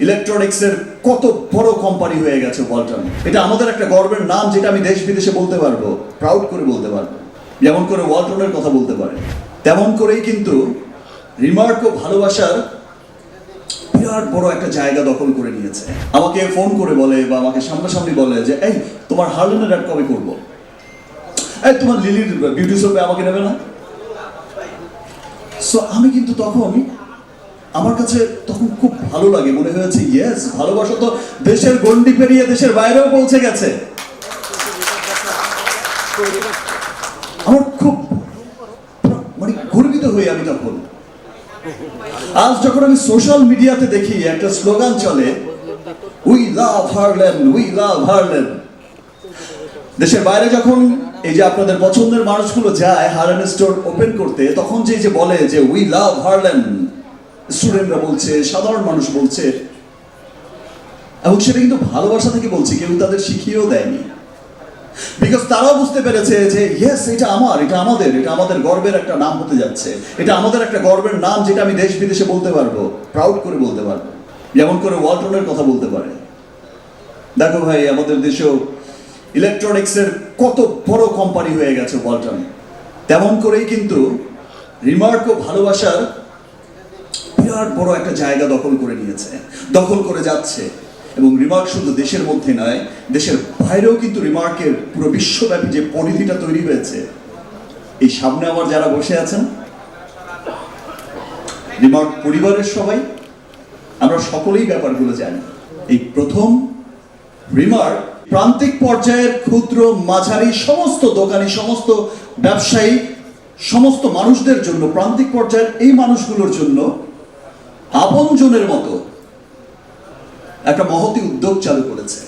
ইলেকট্রনিক্সের কত বড় কোম্পানি হয়ে গেছে ওয়ালটন এটা আমাদের একটা গর্বের নাম যেটা আমি দেশ বিদেশে বলতে পারব প্রাউড করে বলতে পারব। যেমন করে ওয়ালটনের কথা বলতে পারে। তেমন করেই কিন্তু রিমার্কও ভালোবাসার বিরাট বড় একটা জায়গা দখল করে নিয়েছে। আমাকে ফোন করে বলে বা আমাকে সামনাসামনি বলে যে, এই, তোমার হার্লেনের অ্যাড কবে করব? এই, তোমার লিলির বিউটি শপে আমাকে নেবে না? সো আমি কিন্তু তখন আমার কাছে তখন খুব ভালো লাগে, মনে হয়েছে ইয়েস ভালোবাসা তো দেশের গন্ডি পেরিয়ে দেশের বাইরেও পৌঁছে গেছে। আমার খুব মানে গর্বিত হই আমি তখন। আজ যখন আমি সোশ্যাল মিডিয়াতে দেখি, একটা স্লোগান চলে we love our land we love our land দেশের বাইরে যখন এই যে আপনাদের পছন্দের মানুষগুলো যায় হারল্যান্ড স্টোর ওপেন করতে, তখন যে যে বলে যে উই লাভ হারল্যান্ড স্টুডেন্টরা বলছে, সাধারণ মানুষ বলছে, এবং সেটা কিন্তু ভালোবাসা থেকে বলছে, কেউ তাদের শিখিয়েও দেয়নি। বিকজ তারাও বুঝতে পেরেছে যে ইয়েস এটা আমার, এটা আমাদের এটা আমাদের গর্বের একটা নাম হতে যাচ্ছে। এটা আমাদের একটা গর্বের নাম যেটা আমি দেশ বিদেশে বলতে পারব প্রাউড করে বলতে পারব। যেমন করে ওয়ালটনের কথা বলতে পারে। দেখো ভাই, আমাদের দেশেও ইলেকট্রনিক্সের কত বড় কোম্পানি হয়ে গেছে ওয়ালটন। তেমন করেই কিন্তু রিমার্কও ভালোবাসার বিরাট বড় একটা জায়গা দখল করে নিয়েছে, দখল করে যাচ্ছে। এবং রিমার্ক শুধু দেশের মধ্যে নয়, দেশের বাইরেও কিন্তু রিমার্কের পুরো বিশ্বব্যাপী যে পরিধিটা তৈরি হয়েছে, এই সামনে আমার যারা বসে আছেন রিমার্ক পরিবারের সবাই, আমরা সকলেই ব্যাপারগুলো জানি। এই প্রথম রিমার্ক প্রান্তিক পর্যায়ের ক্ষুদ্র মাঝারি সমস্ত দোকানি, সমস্ত ব্যবসায়ী, সমস্ত মানুষদের জন্য, প্রান্তিক পর্যায়ের এই মানুষগুলোর জন্য আপনজনের মতো একটা মহতি উদ্যোগ চালু করেছে।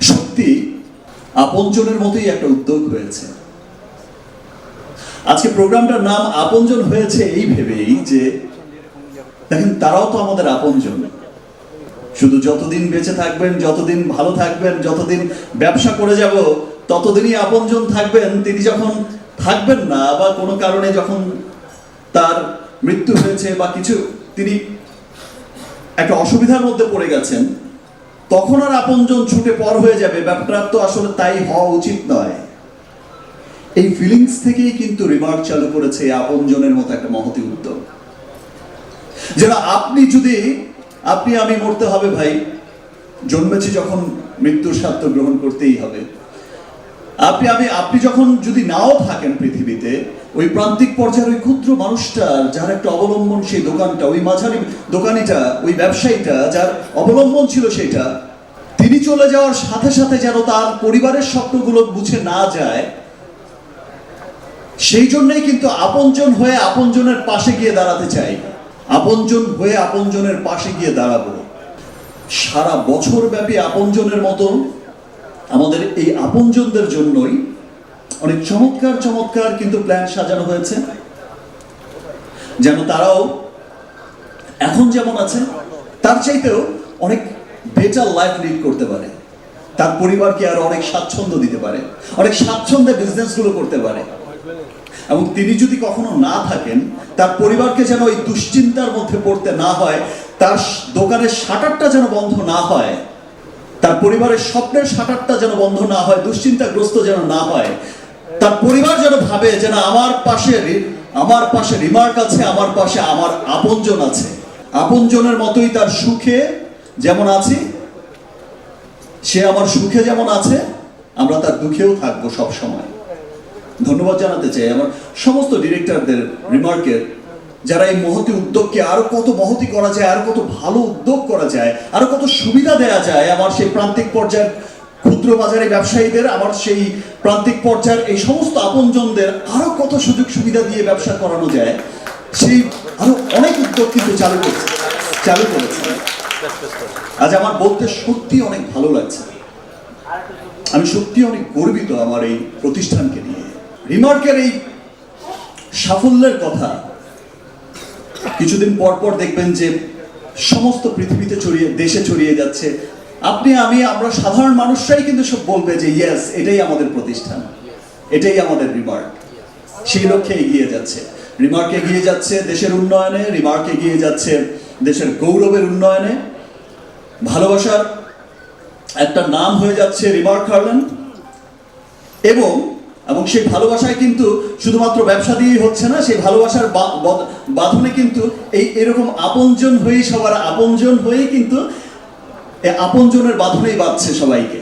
সত্যি, আপনজনের মতোই একটা উদ্যোগ হয়েছে। আজকে প্রোগ্রামটার নাম আপনজন হয়েছে এই ভেবেই যে, দেখেন, তারাও তো আমাদের আপনজন। শুধু যতদিন বেঁচে থাকবেন, যতদিন ভালো থাকবেন, যতদিন ব্যবসা করে যাব, ততদিনই আপনজন থাকবেন। তিনি যখন থাকবেন না বা কোনো কারণে যখন তার মৃত্যু হয়েছে বা কিছু, তিনি একটা অসুবিধার মধ্যে পড়ে গেছেন, তখন আর আপনজন ছুটে পর হয়ে যাবে। ব্যাপারটা তো আসলে তাই হওয়া উচিত নয়। এই ফিলিংস থেকেই কিন্তু রিমার্ক চালু করেছে আপনজনের মতো একটা মহতি উদ্যোগ। যেটা আপনি যদি, আপনি আমি মরতে হবে ভাই, জন্মেছি যখন মৃত্যুর স্বার্থ গ্রহণ করতেই হবে। আপনি, আমি, আপনি যখন যদি নাও থাকেন পৃথিবীতে, ওই প্রান্তিক পর্যায়ের ওই ক্ষুদ্র মানুষটার যার একটা অবলম্বন সেই দোকানটা, ওই মাঝারি দোকানিটা, ওই ব্যবসায়ীটা যার অবলম্বন ছিল সেটা, তিনি চলে যাওয়ার সাথে সাথে যেন তার পরিবারের স্বপ্নগুলো বুঝে না যায়, সেই জন্যই কিন্তু আপনজন হয়ে আপনজনের পাশে গিয়ে দাঁড়াতে চাই। আপনজন হয়ে আপনজনের পাশে গিয়ে দাঁড়াবো। সারা বছর ব্যাপী আপনজনের মতো আমাদের এই আপনজনদের জন্যই অনেক চমৎকার চমৎকার কিন্তু প্ল্যান সাজানো হয়েছে। যেন তারাও এখন যেমন আছে, তার চাইতেও অনেক বেটার লাইফ লিড করতে পারে। তার পরিবারকে আরও অনেক স্বাচ্ছন্দ্য দিতে পারে, অনেক স্বাচ্ছন্দ্যে বিজনেসগুলো করতে পারে। এবং তিনি যদি কখনো না থাকেন, তার পরিবারকে যেন ওই দুশ্চিন্তার মধ্যে পড়তে না হয়, তার দোকানের শাটারটা যেন বন্ধ না হয় তার পরিবারের স্বপ্নের শাটারটা যেন বন্ধ না হয়, দুশ্চিন্তাগ্রস্ত যেন না হয়, তার পরিবার যেন ভাবে যে না আমার পাশে আমার পাশে রিমার্ক আছে, আমার পাশে আমার আপনজন আছে। আপনজনের মতোই তার সুখে যেমন আছি, সে আমার সুখে যেমন আছে, আমরা তার দুঃখেও থাকব সব সময় ধন্যবাদ জানাতে চাই আমার সমস্ত ডিরেক্টরদের রিমার্কের যারা এই মহতি উদ্যোগকে আরও কত মহতি করা যায়, আরও কত ভালো উদ্যোগ করা যায়, আরও কত সুবিধা দেয়া যায় আমার সেই প্রান্তিক পর্যায়ের ক্ষুদ্র বাজারে ব্যবসায়ীদের আমার সেই প্রান্তিক পর্যায়ের এই সমস্ত আপনজনদের আরও কত সুযোগ সুবিধা দিয়ে ব্যবসা করানো যায়, সেই আরও অনেক উদ্যোগ কিন্তু চালু করছে, চালু করেছে। আজ আমার বলতে সত্যি অনেক ভালো লাগছে। আমি সত্যি অনেক গর্বিত আমার এই প্রতিষ্ঠানকে নিয়ে। রিমার্কের এই সাফল্যের কথা কিছুদিন পর পর দেখবেন যে সমস্ত পৃথিবীতে ছড়িয়ে, দেশে ছড়িয়ে যাচ্ছে। আপনি, আমি, আমরা সাধারণ মানুষরাই কিন্তু সব বলবে যে ইয়েস এটাই আমাদের প্রতিষ্ঠান। এটাই আমাদের রিমার্ক সেই লক্ষ্যে এগিয়ে যাচ্ছে। রিমার্ক এগিয়ে যাচ্ছে দেশের উন্নয়নে রিমার্ক এগিয়ে যাচ্ছে দেশের গৌরবের উন্নয়নে। ভালোবাসার একটা নাম হয়ে যাচ্ছে রিমার্ক হার্লেন। এবং এবং সেই ভালোবাসায় কিন্তু শুধুমাত্র ব্যবসা দিয়েই হচ্ছে না, সেই ভালোবাসার বাঁধনে কিন্তু এই এরকম আপনজন হয়েই সবার আপনজন হয়েই কিন্তু আপনজনের বাঁধনেই বাঁধছে সবাইকে।